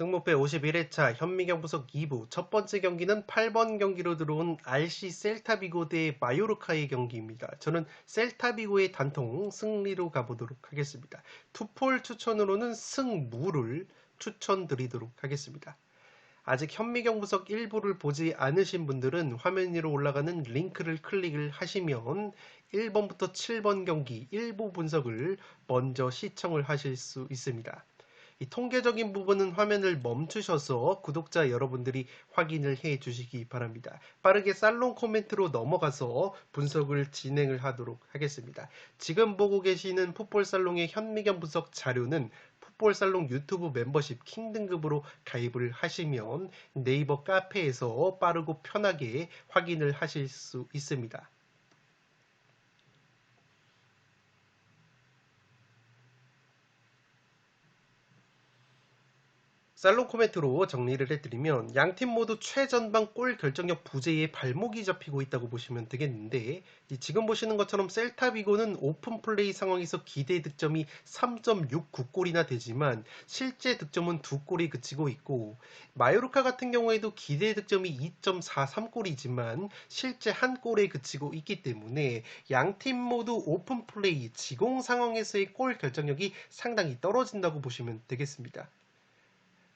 승무패 51회차 현미경 부석 2부 첫 번째 경기는 8번 경기로 들어온 RC 셀타비고 대 마요르카의 경기입니다. 저는 셀타비고의 단통 승리로 가보도록 하겠습니다. 투폴 추천으로는 승무를 추천드리도록 하겠습니다. 아직 현미경 부석 1부를 보지 않으신 분들은 화면 위로 올라가는 링크를 클릭을 하시면 1번부터 7번 경기 1부 분석을 먼저 시청을 하실 수 있습니다. 이 통계적인 부분은 화면을 멈추셔서 구독자 여러분들이 확인을 해 주시기 바랍니다. 빠르게 살롱 코멘트로 넘어가서 분석을 진행을 하도록 하겠습니다. 지금 보고 계시는 풋볼 살롱의 현미경 분석 자료는 풋볼 살롱 유튜브 멤버십 킹 등급으로 가입을 하시면 네이버 카페에서 빠르고 편하게 확인을 하실 수 있습니다. 살롱 코멘트로 정리를 해드리면 양팀 모두 최전방 골 결정력 부재에 발목이 잡히고 있다고 보시면 되겠는데 이 지금 보시는 것처럼 셀타 비고는 오픈 플레이 상황에서 기대 득점이 3.69골이나 되지만 실제 득점은 2골이 그치고 있고 마요르카 같은 경우에도 기대 득점이 2.43골이지만 실제 한 골에 그치고 있기 때문에 양팀 모두 오픈 플레이 지공 상황에서의 골 결정력이 상당히 떨어진다고 보시면 되겠습니다.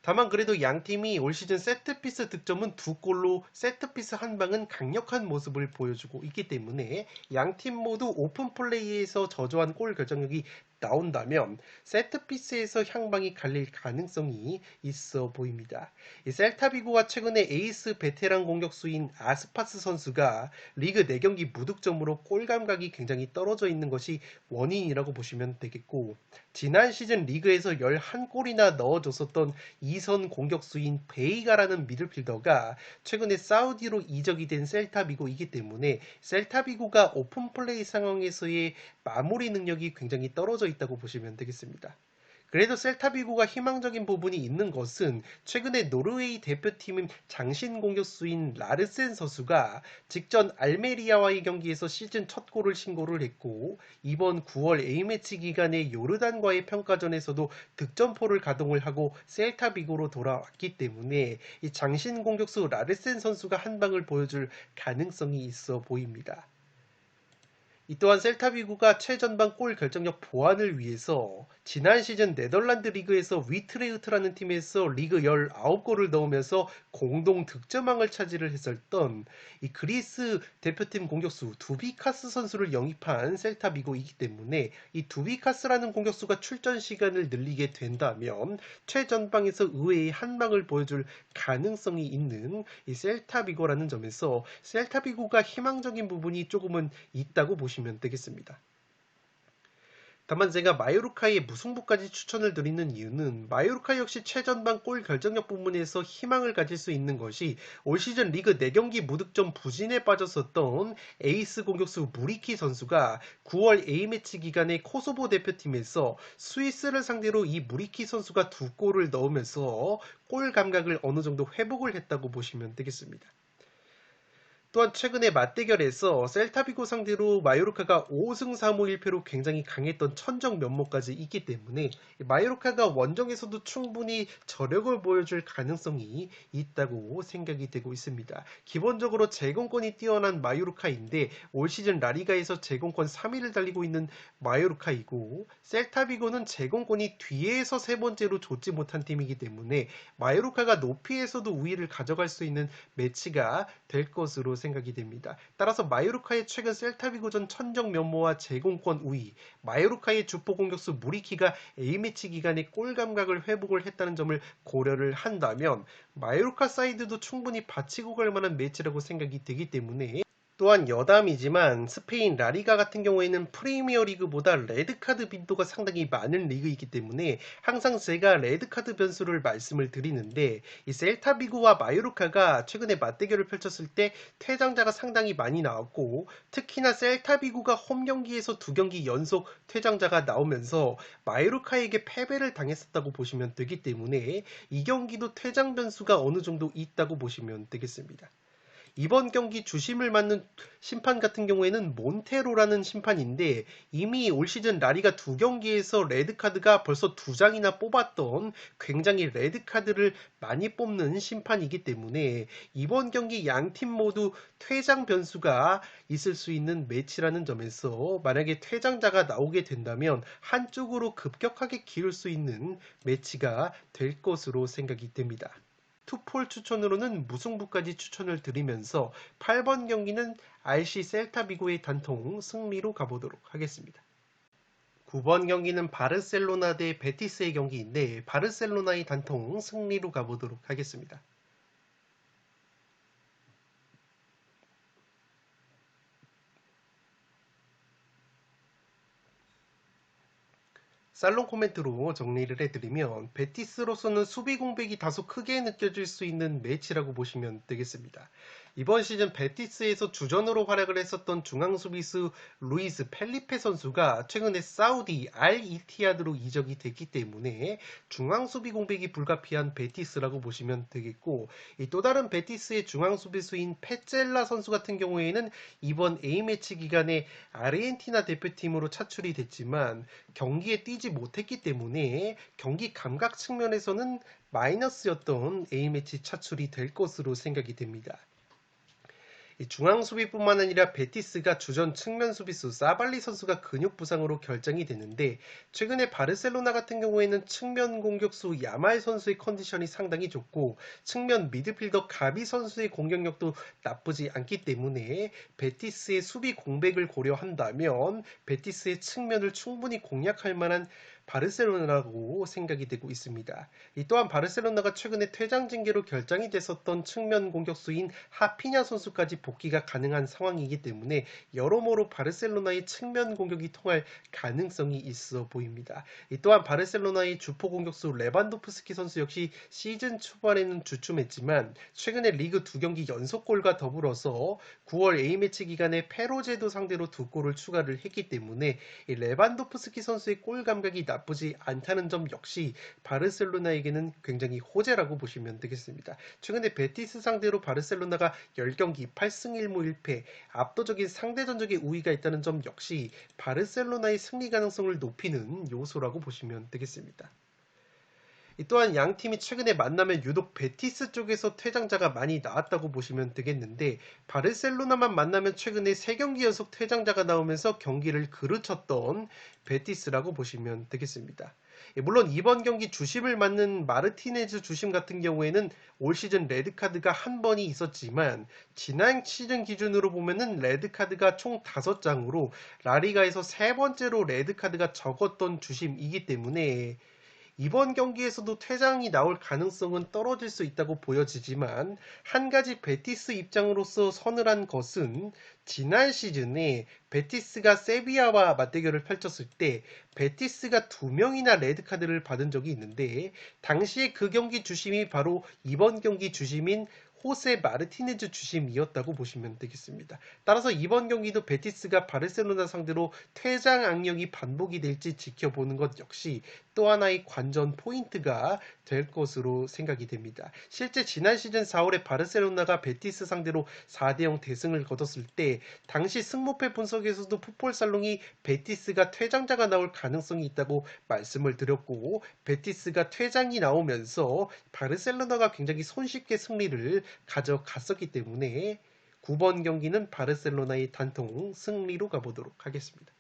다만 그래도 양 팀이 올 시즌 세트피스 득점은 두 골로 세트피스 한 방은 강력한 모습을 보여주고 있기 때문에 양팀 모두 오픈 플레이에서 저조한 골 결정력이 나온다면 세트피스에서 향방이 갈릴 가능성이 있어 보입니다. 이 셀타비고가 최근에 에이스 베테랑 공격수인 아스파스 선수가 리그 4경기 무득점으로 골 감각이 굉장히 떨어져 있는 것이 원인이라고 보시면 되겠고 지난 시즌 리그에서 11골이나 넣어줬었던 이선 공격수인 베이가라는 미들필더가 최근에 사우디로 이적이 된 셀타비고이기 때문에 셀타비고가 오픈 플레이 상황에서의 마무리 능력이 굉장히 떨어져 있다고 보시면 되겠습니다. 그래도 셀타비고가 희망적인 부분이 있는 것은 최근에 노르웨이 대표팀인 장신 공격수인 라르센 선수가 직전 알메리아와의 경기에서 시즌 첫 골을 신고를 했고 이번 9월 A매치 기간에 요르단과의 평가전에서도 득점포를 가동을 하고 셀타비고로 돌아왔기 때문에 이 장신 공격수 라르센 선수가 한 방을 보여줄 가능성이 있어 보입니다. 이 또한 셀타비구가 최전방 골 결정력 보완을 위해서 지난 시즌 네덜란드 리그에서 위트레우트라는 팀에서 리그 19골을 넣으면서 공동 득점왕을 차지를 했었던 이 그리스 대표팀 공격수 두비카스 선수를 영입한 셀타비고이기 때문에 이 두비카스라는 공격수가 출전 시간을 늘리게 된다면 최전방에서 의외의 한 방을 보여줄 가능성이 있는 이 셀타비고라는 점에서 셀타비고가 희망적인 부분이 조금은 있다고 보시면 보시면 되겠습니다. 다만 제가 마요르카의 무승부까지 추천을 드리는 이유는 마요르카 역시 최전방 골 결정력 부분에서 희망을 가질 수 있는 것이 올 시즌 리그 4경기 무득점 부진에 빠졌었던 에이스 공격수 무리키 선수가 9월 A매치 기간에 코소보 대표팀에서 스위스를 상대로 이 무리키 선수가 두 골을 넣으면서 골 감각을 어느 정도 회복을 했다고 보시면 되겠습니다. 또한 최근에 맞대결에서 셀타비고 상대로 마요르카가 5승 3무 1패로 굉장히 강했던 천정 면모까지 있기 때문에 마요르카가 원정에서도 충분히 저력을 보여줄 가능성이 있다고 생각이 되고 있습니다. 기본적으로 제공권이 뛰어난 마요르카인데 올 시즌 라리가에서 제공권 3위를 달리고 있는 마요르카이고 셀타비고는 제공권이 뒤에서 세 번째로 좋지 못한 팀이기 때문에 마요르카가 높이에서도 우위를 가져갈 수 있는 매치가 될 것으로 생각이 됩니다. 따라서 마요르카의 최근 셀타비고전 천정 면모와 제공권 우위, 마요르카의 주포 공격수 무리키가 A매치 기간에 골 감각을 회복을 했다는 점을 고려를 한다면 마요르카 사이드도 충분히 받치고 갈 만한 매치라고 생각이 되기 때문에 또한 여담이지만 스페인 라리가 같은 경우에는 프리미어 리그보다 레드카드 빈도가 상당히 많은 리그이기 때문에 항상 제가 레드카드 변수를 말씀을 드리는데 이 셀타비고와 마요르카가 최근에 맞대결을 펼쳤을 때 퇴장자가 상당히 많이 나왔고 특히나 셀타비고가 홈 경기에서 두 경기 연속 퇴장자가 나오면서 마요르카에게 패배를 당했었다고 보시면 되기 때문에 이 경기도 퇴장 변수가 어느 정도 있다고 보시면 되겠습니다. 이번 경기 주심을 맡는 심판 같은 경우에는 몬테로라는 심판인데 이미 올 시즌 라리가 두 경기에서 레드카드가 벌써 두 장이나 뽑았던 굉장히 레드카드를 많이 뽑는 심판이기 때문에 이번 경기 양 팀 모두 퇴장 변수가 있을 수 있는 매치라는 점에서 만약에 퇴장자가 나오게 된다면 한쪽으로 급격하게 기울 수 있는 매치가 될 것으로 생각이 됩니다. 투폴 추천으로는 무승부까지 추천을 드리면서 8번 경기는 RC 셀타비고의 단통 승리로 가보도록 하겠습니다. 9번 경기는 바르셀로나 대 베티스의 경기인데 바르셀로나의 단통 승리로 가보도록 하겠습니다. 살롱 코멘트로 정리를 해드리면 베티스로서는 수비 공백이 다소 크게 느껴질 수 있는 매치라고 보시면 되겠습니다. 이번 시즌 베티스에서 주전으로 활약을 했었던 중앙 수비수 루이스 펠리페 선수가 최근에 사우디 알 이티아드로 이적이 됐기 때문에 중앙 수비 공백이 불가피한 베티스라고 보시면 되겠고 또 다른 베티스의 중앙 수비수인 페젤라 선수 같은 경우에는 이번 A매치 기간에 아르헨티나 대표팀으로 차출이 됐지만 경기에 뛰지 못했기 때문에 경기 감각 측면에서는 마이너스였던 A매치 차출이 될 것으로 생각이 됩니다. 중앙 수비뿐만 아니라 베티스가 주전 측면 수비수 사발리 선수가 근육 부상으로 결정이 됐는데 최근에 바르셀로나 같은 경우에는 측면 공격수 야말 선수의 컨디션이 상당히 좋고 측면 미드필더 가비 선수의 공격력도 나쁘지 않기 때문에 베티스의 수비 공백을 고려한다면 베티스의 측면을 충분히 공략할 만한 바르셀로나라고 생각이 되고 있습니다. 이 또한 바르셀로나가 최근에 퇴장 징계로 결정이 됐었던 측면 공격수인 하피냐 선수까지 복귀가 가능한 상황이기 때문에 여러모로 바르셀로나의 측면 공격이 통할 가능성이 있어 보입니다. 이 또한 바르셀로나의 주포 공격수 레반도프스키 선수 역시 시즌 초반에는 주춤했지만 최근에 리그 두 경기 연속골과 더불어서 9월 A매치 기간에 페로제도 상대로 두 골을 추가를 했기 때문에 레반도프스키 선수의 골 감각이 나쁘지 않다는 점 역시 바르셀로나에게는 굉장히 호재라고 보시면 되겠습니다. 최근에 베티스 상대로 바르셀로나가 10경기 8승 1무 1패 압도적인 상대 전적의 우위가 있다는 점 역시 바르셀로나의 승리 가능성을 높이는 요소라고 보시면 되겠습니다. 또한 양 팀이 최근에 만나면 유독 베티스 쪽에서 퇴장자가 많이 나왔다고 보시면 되겠는데 바르셀로나만 만나면 최근에 3경기 연속 퇴장자가 나오면서 경기를 그르쳤던 베티스라고 보시면 되겠습니다. 예, 물론 이번 경기 주심을 맡는 마르티네즈 주심 같은 경우에는 올 시즌 레드카드가 한 번이 있었지만 지난 시즌 기준으로 보면은 레드카드가 총 5장으로 라리가에서 세 번째로 레드카드가 적었던 주심이기 때문에 이번 경기에서도 퇴장이 나올 가능성은 떨어질 수 있다고 보여지지만 한 가지 베티스 입장으로서 서늘한 것은 지난 시즌에 베티스가 세비야와 맞대결을 펼쳤을 때 베티스가 두 명이나 레드카드를 받은 적이 있는데 당시에 그 경기 주심이 바로 이번 경기 주심인 호세 마르티네즈 주심이었다고 보시면 되겠습니다. 따라서 이번 경기도 베티스가 바르셀로나 상대로 퇴장 악령이 반복이 될지 지켜보는 것 역시 또 하나의 관전 포인트가 될 것으로 생각이 됩니다. 실제 지난 시즌 4월에 바르셀로나가 베티스 상대로 4대0 대승을 거뒀을 때 당시 승무패 분석에서도 풋볼살롱이 베티스가 퇴장자가 나올 가능성이 있다고 말씀을 드렸고 베티스가 퇴장이 나오면서 바르셀로나가 굉장히 손쉽게 승리를 가져갔었기 때문에 9번 경기는 바르셀로나의 단통 승리로 가보도록 하겠습니다.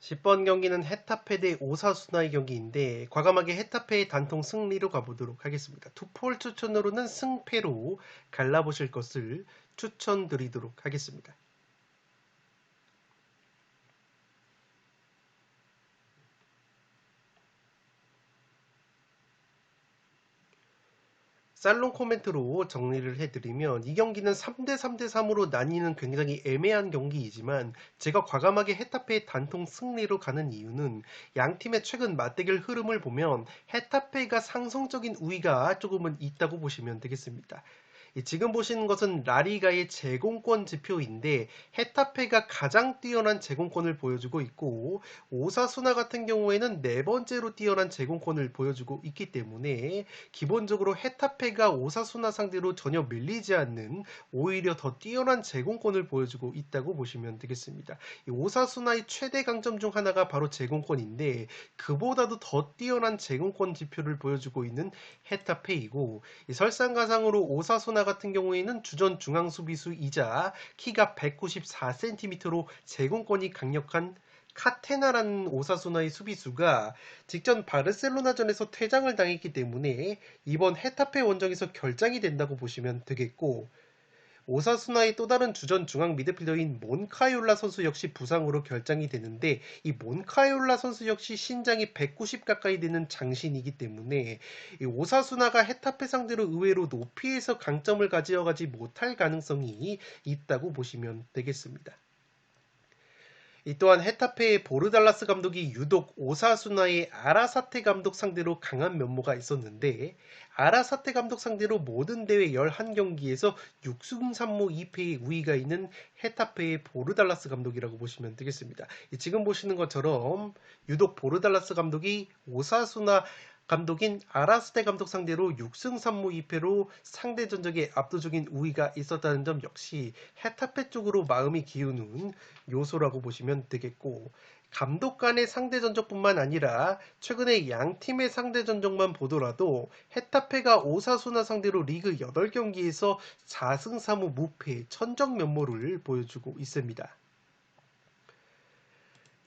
10번 경기는 헤타페 대 오사수나의 경기인데 과감하게 헤타페의 단통 승리로 가보도록 하겠습니다. 투폴 추천으로는 승패로 갈라보실 것을 추천드리도록 하겠습니다. 살롱 코멘트로 정리를 해드리면 이 경기는 3대 3대 3으로 나뉘는 굉장히 애매한 경기이지만 제가 과감하게 헤타페의 단통 승리로 가는 이유는 양 팀의 최근 맞대결 흐름을 보면 헤타페가 상승적인 우위가 조금은 있다고 보시면 되겠습니다. 지금 보시는 것은 라리가의 제공권 지표인데 헤타페가 가장 뛰어난 제공권을 보여주고 있고 오사수나 같은 경우에는 네 번째로 뛰어난 제공권을 보여주고 있기 때문에 기본적으로 헤타페가 오사수나 상대로 전혀 밀리지 않는 오히려 더 뛰어난 제공권을 보여주고 있다고 보시면 되겠습니다. 오사수나의 최대 강점 중 하나가 바로 제공권인데 그보다도 더 뛰어난 제공권 지표를 보여주고 있는 헤타페이고 설상가상으로 오사수나 같은 경우에는 주전 중앙 수비수이자 키가 194cm로 제공권이 강력한 카테나라는 오사수나의 수비수가 직전 바르셀로나전에서 퇴장을 당했기 때문에 이번 헤타페 원정에서 결장이 된다고 보시면 되겠고 오사수나의 또 다른 주전 중앙 미드필더인 몬카이올라 선수 역시 부상으로 결장이 되는데 이 몬카이올라 선수 역시 신장이 190 가까이 되는 장신이기 때문에 이 오사수나가 헤타페 상대로 의외로 높이에서 강점을 가져가지 못할 가능성이 있다고 보시면 되겠습니다. 이 또한 헤타페의 보르달라스 감독이 유독 오사수나의 아라사테 감독 상대로 강한 면모가 있었는데 아라사테 감독 상대로 모든 대회 11경기에서 6승 3무 2패의 우위가 있는 헤타페의 보르달라스 감독이라고 보시면 되겠습니다. 지금 보시는 것처럼 유독 보르달라스 감독이 오사수나 감독인 아라스테 감독 상대로 6승 3무 2패로 상대 전적에 압도적인 우위가 있었다는 점 역시 헤타페 쪽으로 마음이 기우는 요소라고 보시면 되겠고 감독 간의 상대 전적뿐만 아니라 최근에 양 팀의 상대 전적만 보더라도 헤타페가 오사수나 상대로 리그 8경기에서 4승 3무 무패 천적 면모를 보여주고 있습니다.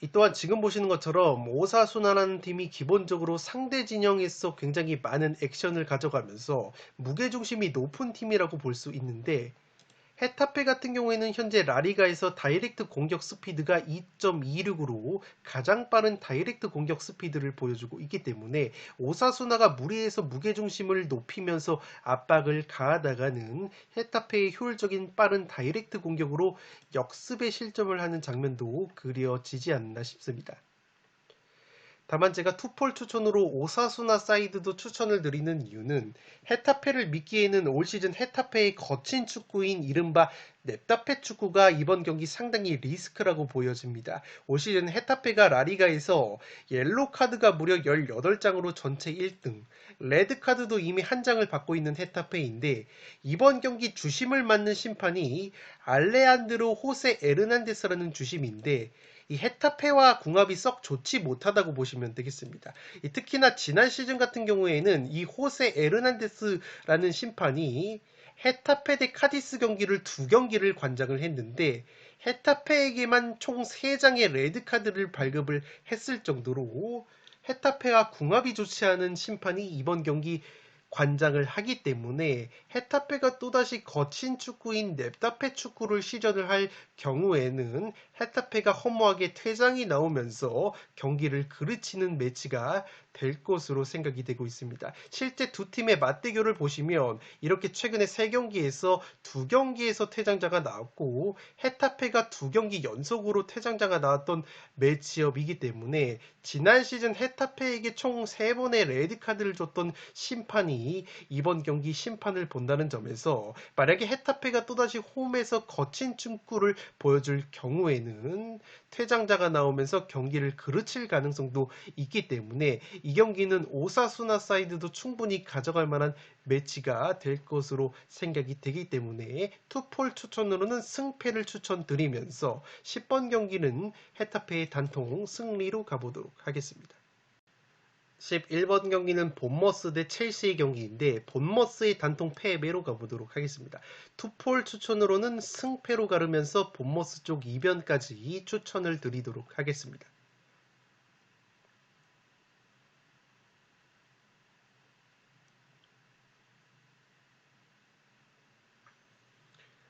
이 또한 지금 보시는 것처럼 오사수나라는 팀이 기본적으로 상대 진영에서 굉장히 많은 액션을 가져가면서 무게중심이 높은 팀이라고 볼 수 있는데 헤타페 같은 경우에는 현재 라리가에서 다이렉트 공격 스피드가 2.26으로 가장 빠른 다이렉트 공격 스피드를 보여주고 있기 때문에 오사수나가 무리해서 무게중심을 높이면서 압박을 가하다가는 헤타페의 효율적인 빠른 다이렉트 공격으로 역습의 실점을 하는 장면도 그려지지 않나 싶습니다. 다만 제가 투폴 추천으로 오사수나 사이드도 추천을 드리는 이유는 헤타페를 믿기에는 올 시즌 헤타페의 거친 축구인 이른바 넵타페 축구가 이번 경기 상당히 리스크라고 보여집니다. 올 시즌 헤타페가 라리가에서 옐로 카드가 무려 18장으로 전체 1등, 레드 카드도 이미 한 장을 받고 있는 헤타페인데 이번 경기 주심을 맡는 심판이 알레안드로 호세 에르난데스라는 주심인데 이 헤타페와 궁합이 썩 좋지 못하다고 보시면 되겠습니다. 특히나 지난 시즌 같은 경우에는 이 호세 에르난데스라는 심판이 헤타페 대 카디스 경기를 두 경기를 관장을 했는데 헤타페에게만 총 3장의 레드카드를 발급을 했을 정도로 헤타페와 궁합이 좋지 않은 심판이 이번 경기 관장을 하기 때문에 헤타페가 또다시 거친 축구인 넵타페 축구를 시전을 할 경우에는 헤타페가 허무하게 퇴장이 나오면서 경기를 그르치는 매치가 될 것으로 생각이 되고 있습니다. 실제 두 팀의 맞대결을 보시면 이렇게 최근에 세 경기에서 두 경기에서 퇴장자가 나왔고 헤타페가 두 경기 연속으로 퇴장자가 나왔던 매치업이기 때문에 지난 시즌 헤타페에게 총 세 번의 레드카드를 줬던 심판 이 이번 경기 심판을 본다는 점에서 만약에 헤타페가 또다시 홈에서 거친 축구를 보여줄 경우에는 퇴장자가 나오면서 경기를 그르칠 가능성도 있기 때문에 이 경기는 오사수나 사이드도 충분히 가져갈 만한 매치가 될 것으로 생각이 되기 때문에 투폴 추천으로는 승패를 추천드리면서 10번 경기는 헤타페의 단통 승리로 가보도록 하겠습니다. 11번 경기는 본머스 대 첼시의 경기인데 본머스의 단통 패배로 가보도록 하겠습니다. 투폴 추천으로는 승패로 가르면서 본머스 쪽 이변까지 추천을 드리도록 하겠습니다.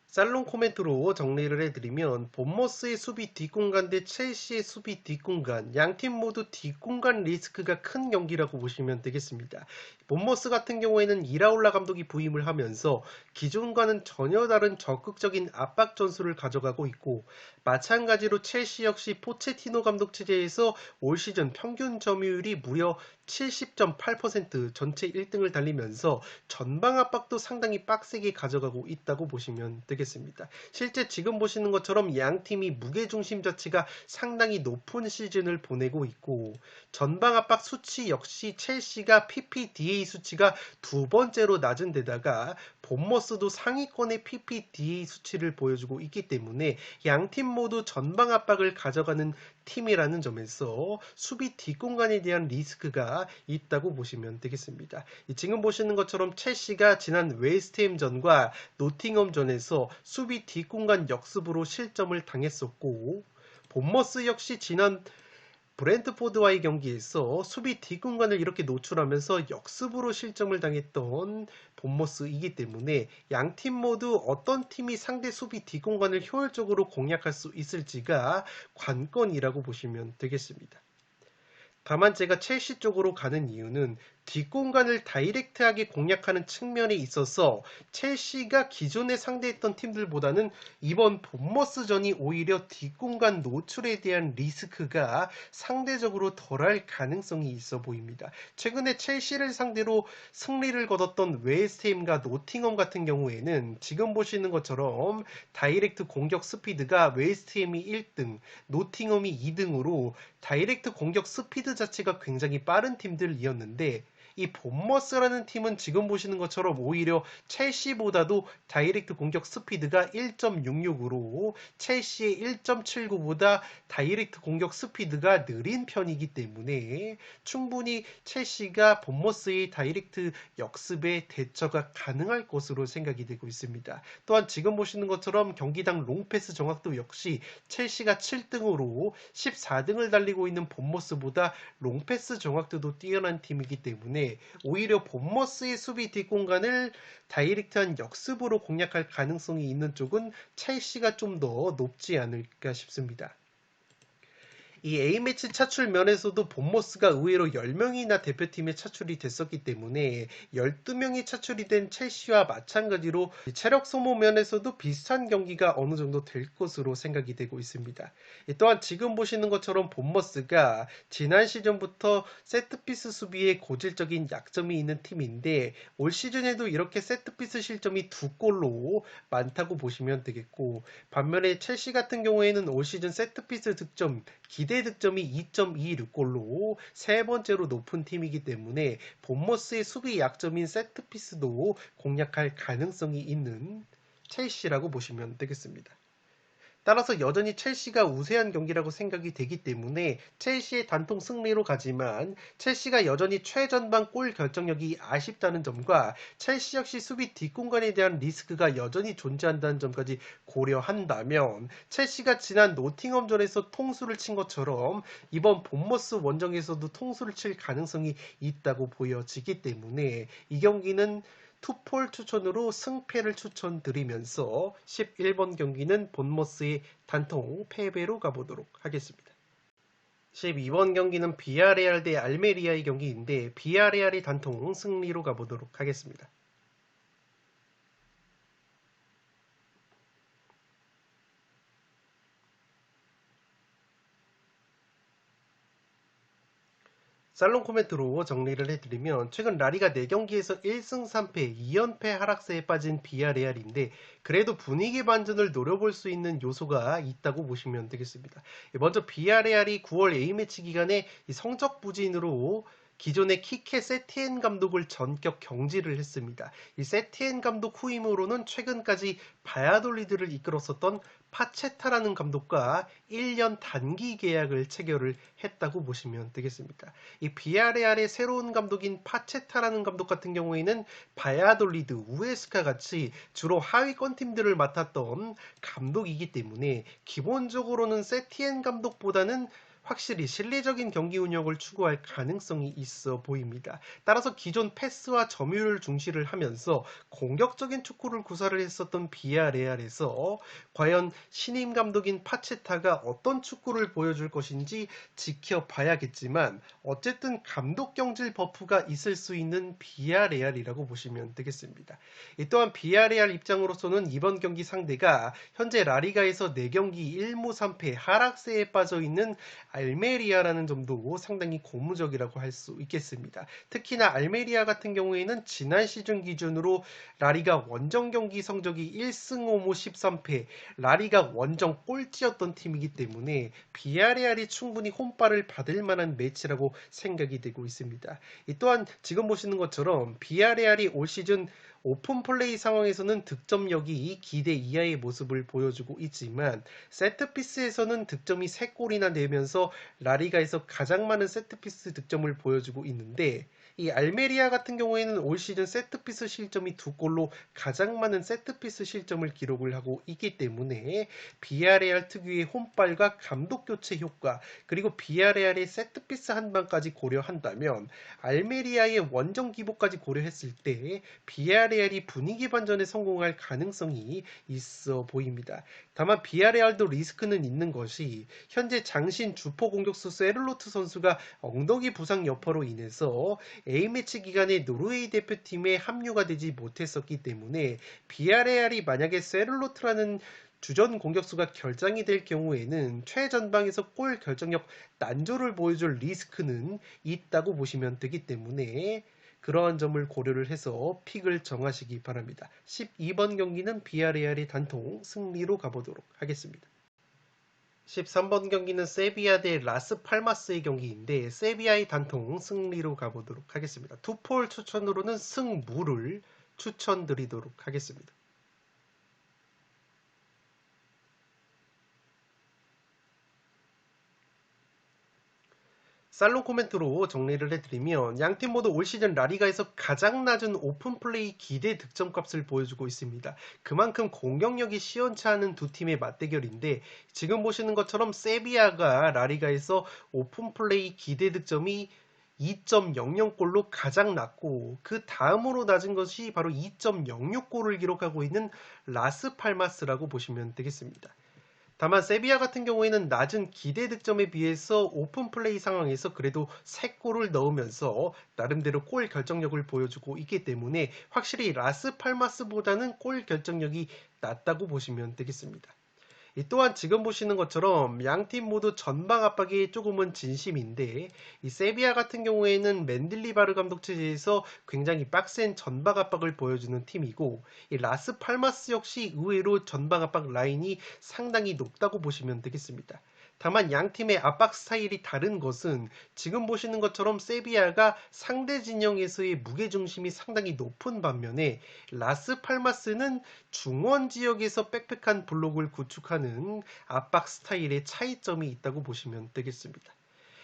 살롱 코멘트로 정리를 해드리면 본머스의 수비 뒷공간 대 첼시의 수비 뒷공간 양팀 모두 뒷공간 리스크가 큰 경기라고 보시면 되겠습니다. 본머스 같은 경우에는 이라올라 감독이 부임을 하면서 기존과는 전혀 다른 적극적인 압박 전술을 가져가고 있고 마찬가지로 첼시 역시 포체티노 감독 체제에서 올 시즌 평균 점유율이 무려 70.8% 전체 1등을 달리면서 전방 압박도 상당히 빡세게 가져가고 있다고 보시면 되겠습니다. 실제 지금 보시는 것처럼 양 팀이 무게중심 자체가 상당히 높은 시즌을 보내고 있고 전방 압박 수치 역시 첼시가 PPDA 수치가 두 번째로 낮은 데다가 본머스도 상위권의 PPDA 수치를 보여주고 있기 때문에 양 팀 모두 전방 압박을 가져가는 팀이라는 점에서 수비 뒷공간에 대한 리스크가 있다고 보시면 되겠습니다. 지금 보시는 것처럼 첼시가 지난 웨스트햄전과 노팅엄전에서 수비 뒷공간 역습으로 실점을 당했었고 본머스 역시 지난 브랜트포드와의 경기에서 수비 뒷공간을 이렇게 노출하면서 역습으로 실점을 당했던 본머스이기 때문에 양 팀 모두 어떤 팀이 상대 수비 뒷공간을 효율적으로 공략할 수 있을지가 관건이라고 보시면 되겠습니다. 다만 제가 첼시 쪽으로 가는 이유는 뒷공간을 다이렉트하게 공략하는 측면에 있어서 첼시가 기존에 상대했던 팀들보다는 이번 본머스전이 오히려 뒷공간 노출에 대한 리스크가 상대적으로 덜할 가능성이 있어 보입니다. 최근에 첼시를 상대로 승리를 거뒀던 웨스트햄과 노팅엄 같은 경우에는 지금 보시는 것처럼 다이렉트 공격 스피드가 웨스트햄이 1등, 노팅엄이 2등으로 다이렉트 공격 스피드 자체가 굉장히 빠른 팀들이었는데 이 본머스라는 팀은 지금 보시는 것처럼 오히려 첼시보다도 다이렉트 공격 스피드가 1.66으로 첼시의 1.79보다 다이렉트 공격 스피드가 느린 편이기 때문에 충분히 첼시가 본머스의 다이렉트 역습에 대처가 가능할 것으로 생각이 되고 있습니다. 또한 지금 보시는 것처럼 경기당 롱패스 정확도 역시 첼시가 7등으로 14등을 달리고 있는 본머스보다 롱패스 정확도도 뛰어난 팀이기 때문에 오히려 본머스의 수비 뒷공간을 다이렉트한 역습으로 공략할 가능성이 있는 쪽은 첼시가 좀 더 높지 않을까 싶습니다. 이 A매치 차출 면에서도 본머스가 의외로 10명이나 대표팀에 차출이 됐었기 때문에 12명이 차출이 된 첼시와 마찬가지로 체력 소모 면에서도 비슷한 경기가 어느 정도 될 것으로 생각이 되고 있습니다. 또한 지금 보시는 것처럼 본머스가 지난 시즌부터 세트피스 수비에 고질적인 약점이 있는 팀인데 올 시즌에도 이렇게 세트피스 실점이 두 골로 많다고 보시면 되겠고 반면에 첼시 같은 경우에는 올 시즌 세트피스 득점 기대 득점이 2.26골로 세 번째로 높은 팀이기 때문에 본머스의 수비 약점인 세트피스도 공략할 가능성이 있는 첼시라고 보시면 되겠습니다. 따라서 여전히 첼시가 우세한 경기라고 생각이 되기 때문에 첼시의 단통 승리로 가지만 첼시가 여전히 최전방 골 결정력이 아쉽다는 점과 첼시 역시 수비 뒷공간에 대한 리스크가 여전히 존재한다는 점까지 고려한다면 첼시가 지난 노팅엄전에서 통수를 친 것처럼 이번 본머스 원정에서도 통수를 칠 가능성이 있다고 보여지기 때문에 이 경기는 투폴 추천으로 승패를 추천드리면서 11번 경기는 본머스의 단통 패배로 가보도록 하겠습니다. 12번 경기는 비아레알 대 알메리아의 경기인데 비아레알이 단통 승리로 가보도록 하겠습니다. 살롱 코멘트로 정리를 해드리면 최근 라리가 4경기에서 1승 3패 2연패 하락세에 빠진 비아레알인데 그래도 분위기 반전을 노려볼 수 있는 요소가 있다고 보시면 되겠습니다. 먼저 비아레알이 9월 A매치 기간에 성적 부진으로 기존의 키케 세티엔 감독을 전격 경질을 했습니다. 이 세티엔 감독 후임으로는 최근까지 바야돌리드를 이끌었었던 파체타라는 감독과 1년 단기 계약을 체결을 했다고 보시면 되겠습니다. 이 비아레알의 새로운 감독인 파체타라는 감독 같은 경우에는 바야돌리드, 우에스카 같이 주로 하위권 팀들을 맡았던 감독이기 때문에 기본적으로는 세티엔 감독보다는 확실히 실리적인 경기 운영을 추구할 가능성이 있어 보입니다. 따라서 기존 패스와 점유율 중시를 하면서 공격적인 축구를 구사를 했었던 비아레알에서 과연 신임 감독인 파체타가 어떤 축구를 보여줄 것인지 지켜봐야겠지만 어쨌든 감독 경질 버프가 있을 수 있는 비아레알이라고 보시면 되겠습니다. 또한 비아레알 입장으로서는 이번 경기 상대가 현재 라리가에서 4경기 1무 3패 하락세에 빠져 있는 알메리아라는 점도 상당히 고무적이라고 할 수 있겠습니다. 특히나 알메리아 같은 경우에는 지난 시즌 기준으로 라리가 원정 경기 성적이 1승 5무 13패, 라리가 원정 꼴찌였던 팀이기 때문에 비아레알이 충분히 홈발을 받을 만한 매치라고 생각이 되고 있습니다. 또한 지금 보시는 것처럼 비아레알이 올 시즌 오픈 플레이 상황에서는 득점력이 기대 이하의 모습을 보여주고 있지만 세트피스에서는 득점이 3골이나 내면서 라리가에서 가장 많은 세트피스 득점을 보여주고 있는데 이 알메리아 같은 경우에는 올 시즌 세트피스 실점이 두 골로 가장 많은 세트피스 실점을 기록을 하고 있기 때문에 비아레알 특유의 홈발과 감독 교체 효과 그리고 비아레알의 세트피스 한 방까지 고려한다면 알메리아의 원정 기복까지 고려했을 때 비아레 알이 분위기 반전에 성공할 가능성이 있어 보입니다. 다만 비아레알도 리스크는 있는 것이 현재 장신 주포 공격수 세를로트 선수가 엉덩이 부상 여파로 인해서 A매치 기간에 노르웨이 대표팀에 합류가 되지 못했었기 때문에 비아레알이 만약에 세를로트라는 주전 공격수가 결장이 될 경우에는 최전방에서 골 결정력 난조를 보여줄 리스크는 있다고 보시면 되기 때문에 그러한 점을 고려를 해서 픽을 정하시기 바랍니다. 12번 경기는 비아레알의 단통 승리로 가보도록 하겠습니다. 13번 경기는 세비야 대 라스 팔마스의 경기인데 세비야의 단통 승리로 가보도록 하겠습니다. 투폴 추천으로는 승무를 추천드리도록 하겠습니다. 살롱 코멘트로 정리를 해드리면 양팀 모두 올 시즌 라리가에서 가장 낮은 오픈 플레이 기대 득점 값을 보여주고 있습니다. 그만큼 공격력이 시원치 않은 두 팀의 맞대결인데 지금 보시는 것처럼 세비야가 라리가에서 오픈 플레이 기대 득점이 2.00골로 가장 낮고 그 다음으로 낮은 것이 바로 2.06골을 기록하고 있는 라스 팔마스라고 보시면 되겠습니다. 다만 세비야 같은 경우에는 낮은 기대 득점에 비해서 오픈 플레이 상황에서 그래도 3골을 넣으면서 나름대로 골 결정력을 보여주고 있기 때문에 확실히 라스 팔마스보다는 골 결정력이 낮다고 보시면 되겠습니다. 또한 지금 보시는 것처럼 양팀 모두 전방 압박이 조금은 진심인데 이 세비야 같은 경우에는 맨들리바르 감독 체제에서 굉장히 빡센 전방 압박을 보여주는 팀이고 이 라스 팔마스 역시 의외로 전방 압박 라인이 상당히 높다고 보시면 되겠습니다. 다만 양 팀의 압박 스타일이 다른 것은 지금 보시는 것처럼 세비야가 상대 진영에서의 무게중심이 상당히 높은 반면에 라스 팔마스는 중원 지역에서 빽빽한 블록을 구축하는 압박 스타일의 차이점이 있다고 보시면 되겠습니다.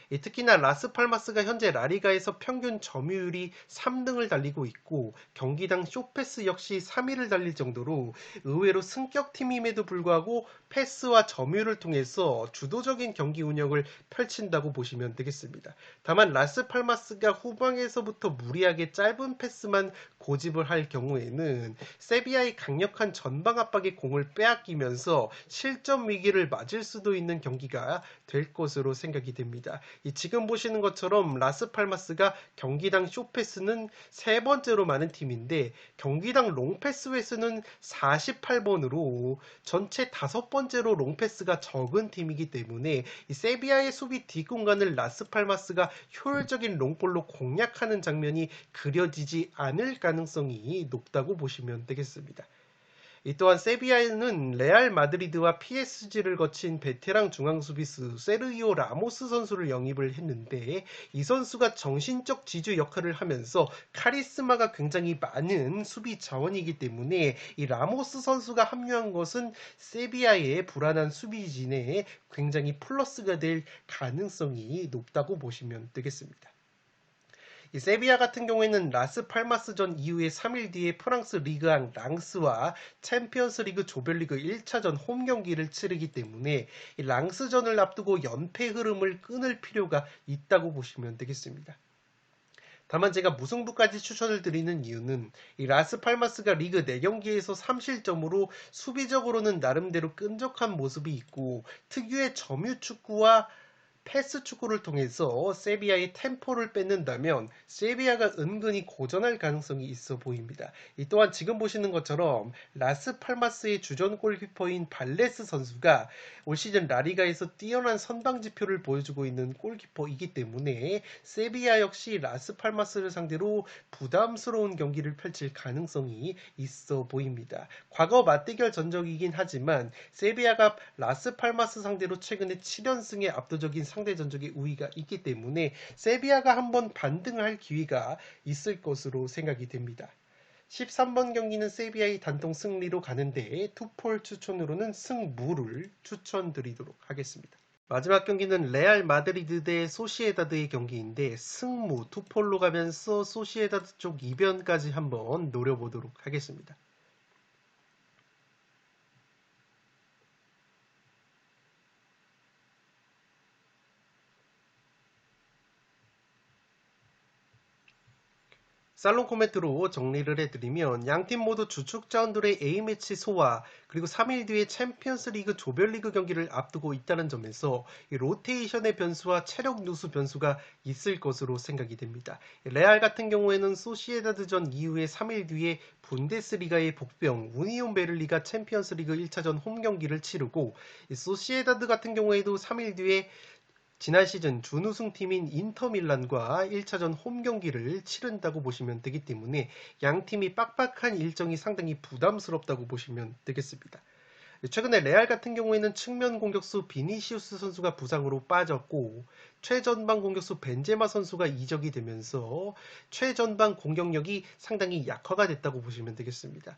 특히나 라스팔마스가 현재 라리가에서 평균 점유율이 3등을 달리고 있고 경기당 쇼패스 역시 3위를 달릴 정도로 의외로 승격팀임에도 불구하고 패스와 점유를 통해서 주도적인 경기 운영을 펼친다고 보시면 되겠습니다. 다만 라스팔마스가 후방에서부터 무리하게 짧은 패스만 고집을 할 경우에는 세비야의 강력한 전방 압박의 공을 빼앗기면서 실점 위기를 맞을 수도 있는 경기가 될 것으로 생각이 됩니다. 지금 보시는 것처럼 라스팔마스가 경기당 쇼패스는 세 번째로 많은 팀인데 경기당 롱패스 횟수는 48번으로 전체 다섯 번째로 롱패스가 적은 팀이기 때문에 세비야의 수비 뒷공간을 라스팔마스가 효율적인 롱볼로 공략하는 장면이 그려지지 않을 가능성이 높다고 보시면 되겠습니다. 이 또한 세비야는 레알 마드리드와 PSG를 거친 베테랑 중앙 수비수 세르이오 라모스 선수를 영입을 했는데 이 선수가 정신적 지주 역할을 하면서 카리스마가 굉장히 많은 수비 자원이기 때문에 이 라모스 선수가 합류한 것은 세비야의 불안한 수비진에 굉장히 플러스가 될 가능성이 높다고 보시면 되겠습니다. 이 세비야 같은 경우에는 라스 팔마스전 이후에 3일 뒤에 프랑스 리그앙 랑스와 챔피언스 리그 조별리그 1차전 홈 경기를 치르기 때문에 이 랑스전을 앞두고 연패 흐름을 끊을 필요가 있다고 보시면 되겠습니다. 다만 제가 무승부까지 추천을 드리는 이유는 이 라스 팔마스가 리그 4경기에서 3실점으로 수비적으로는 나름대로 끈적한 모습이 있고 특유의 점유 축구와 패스 축구를 통해서 세비야의 템포를 뺏는다면 세비야가 은근히 고전할 가능성이 있어 보입니다. 이 또한 지금 보시는 것처럼 라스 팔마스의 주전 골키퍼인 발레스 선수가 올 시즌 라리가에서 뛰어난 선방 지표를 보여주고 있는 골키퍼이기 때문에 세비야 역시 라스 팔마스를 상대로 부담스러운 경기를 펼칠 가능성이 있어 보입니다. 과거 맞대결 전적이긴 하지만 세비야가 라스 팔마스 상대로 최근에 7연승의 압도적인 상대 전적의 우위가 있기 때문에 세비야가 한번 반등할 기회가 있을 것으로 생각이 됩니다. 13번 경기는 세비야의 단통 승리로 가는데 투폴 추천으로는 승무를 추천드리도록 하겠습니다. 마지막 경기는 레알 마드리드 대 소시에다드의 경기인데 승무 투폴로 가면서 소시에다드 쪽 이변까지 한번 노려보도록 하겠습니다. 살롱 코멘트로 정리를 해드리면 양팀 모두 주축 자원들의 A매치 소화 그리고 3일 뒤에 챔피언스 리그 조별리그 경기를 앞두고 있다는 점에서 로테이션의 변수와 체력 누수 변수가 있을 것으로 생각이 됩니다. 레알 같은 경우에는 소시에다드전 이후에 3일 뒤에 분데스리가의 복병 우니온 베를리가 챔피언스 리그 1차전 홈 경기를 치르고 소시에다드 같은 경우에도 3일 뒤에 지난 시즌 준우승팀인 인터밀란과 1차전 홈 경기를 치른다고 보시면 되기 때문에 양 팀이 빡빡한 일정이 상당히 부담스럽다고 보시면 되겠습니다. 최근에 레알 같은 경우에는 측면 공격수 비니시우스 선수가 부상으로 빠졌고 최전방 공격수 벤제마 선수가 이적이 되면서 최전방 공격력이 상당히 약화가 됐다고 보시면 되겠습니다.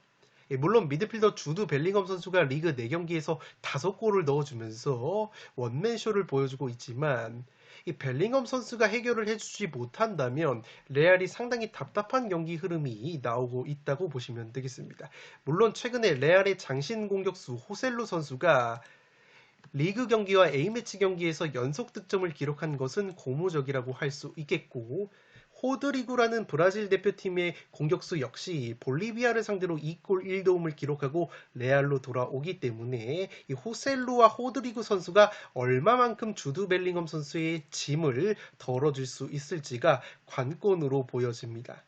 예, 물론 미드필더 주드 벨링엄 선수가 리그 4경기에서 5골을 넣어주면서 원맨쇼를 보여주고 있지만 이 벨링엄 선수가 해결을 해주지 못한다면 레알이 상당히 답답한 경기 흐름이 나오고 있다고 보시면 되겠습니다. 물론 최근에 레알의 장신 공격수 호셀루 선수가 리그 경기와 A매치 경기에서 연속 득점을 기록한 것은 고무적이라고 할 수 있겠고 호드리구라는 브라질 대표팀의 공격수 역시 볼리비아를 상대로 2골 1도움을 기록하고 레알로 돌아오기 때문에 이 호셀루와 호드리구 선수가 얼마만큼 주드 벨링엄 선수의 짐을 덜어줄 수 있을지가 관건으로 보여집니다.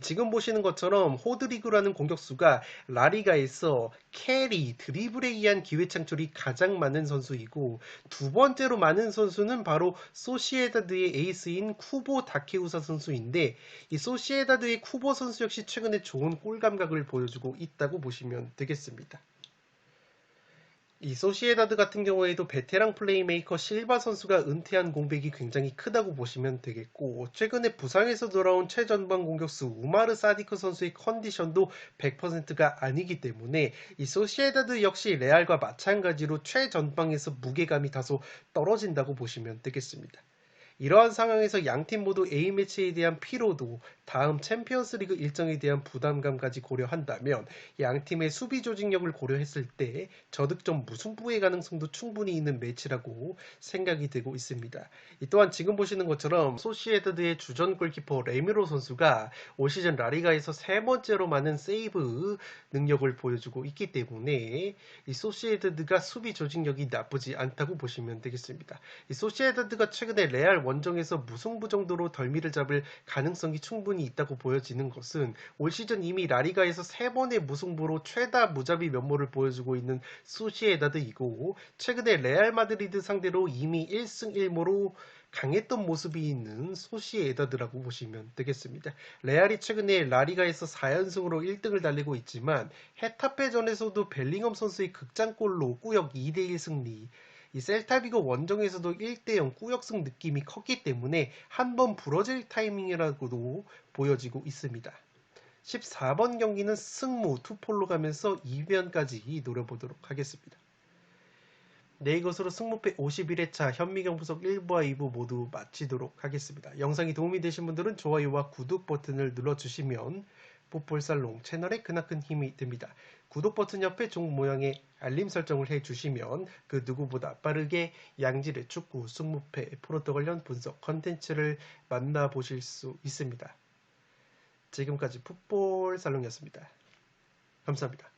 지금 보시는 것처럼 호드리그라는 공격수가 라리가에서 캐리, 드리블에 의한 기회 창출이 가장 많은 선수이고 두 번째로 많은 선수는 바로 소시에다드의 에이스인 쿠보 다케우사 선수인데 이 소시에다드의 쿠보 선수 역시 최근에 좋은 골 감각을 보여주고 있다고 보시면 되겠습니다. 이 소시에다드 같은 경우에도 베테랑 플레이메이커 실바 선수가 은퇴한 공백이 굉장히 크다고 보시면 되겠고 최근에 부상에서 돌아온 최전방 공격수 우마르 사디크 선수의 컨디션도 100%가 아니기 때문에 이 소시에다드 역시 레알과 마찬가지로 최전방에서 무게감이 다소 떨어진다고 보시면 되겠습니다. 이러한 상황에서 양팀 모두 A매치에 대한 피로도 다음 챔피언스 리그 일정에 대한 부담감까지 고려한다면 양팀의 수비 조직력을 고려했을 때 저득점 무승부의 가능성도 충분히 있는 매치라고 생각이 되고 있습니다. 또한 지금 보시는 것처럼 소시에드의 주전 골키퍼 레미로 선수가 올 시즌 라리가에서 세 번째로 많은 세이브 능력을 보여주고 있기 때문에 이 소시에드가 수비 조직력이 나쁘지 않다고 보시면 되겠습니다. 이 소시에드가 최근에 레알 원정에서 무승부 정도로 덜미를 잡을 가능성이 충분히 있다고 보여지는 것은 올 시즌 이미 라리가에서 세 번의 무승부로 최다 무자비 면모를 보여주고 있는 소시에다드이고 최근에 레알 마드리드 상대로 이미 1승 1무로 강했던 모습이 있는 소시에다드라고 보시면 되겠습니다. 레알이 최근에 라리가에서 4연승으로 1등을 달리고 있지만 헤타페전에서도 벨링엄 선수의 극장골로 꾸역 2대1 승리 이 셀타비고 원정에서도 1대0 꾸역승 느낌이 컸기 때문에 한 번 부러질 타이밍이라고도 보여지고 있습니다. 14번 경기는 승무 투폴로 가면서 2변까지 노려보도록 하겠습니다. 네, 이것으로 승무패 51회차 현미경 분석 1부와 2부 모두 마치도록 하겠습니다. 영상이 도움이 되신 분들은 좋아요와 구독 버튼을 눌러주시면 풋볼살롱 채널에 크나큰 힘이 됩니다. 구독 버튼 옆에 종 모양의 알림 설정을 해주시면 그 누구보다 빠르게 양질의 축구, 승무패, 프로토 관련 분석 컨텐츠를 만나보실 수 있습니다. 지금까지 풋볼 살롱이었습니다. 감사합니다.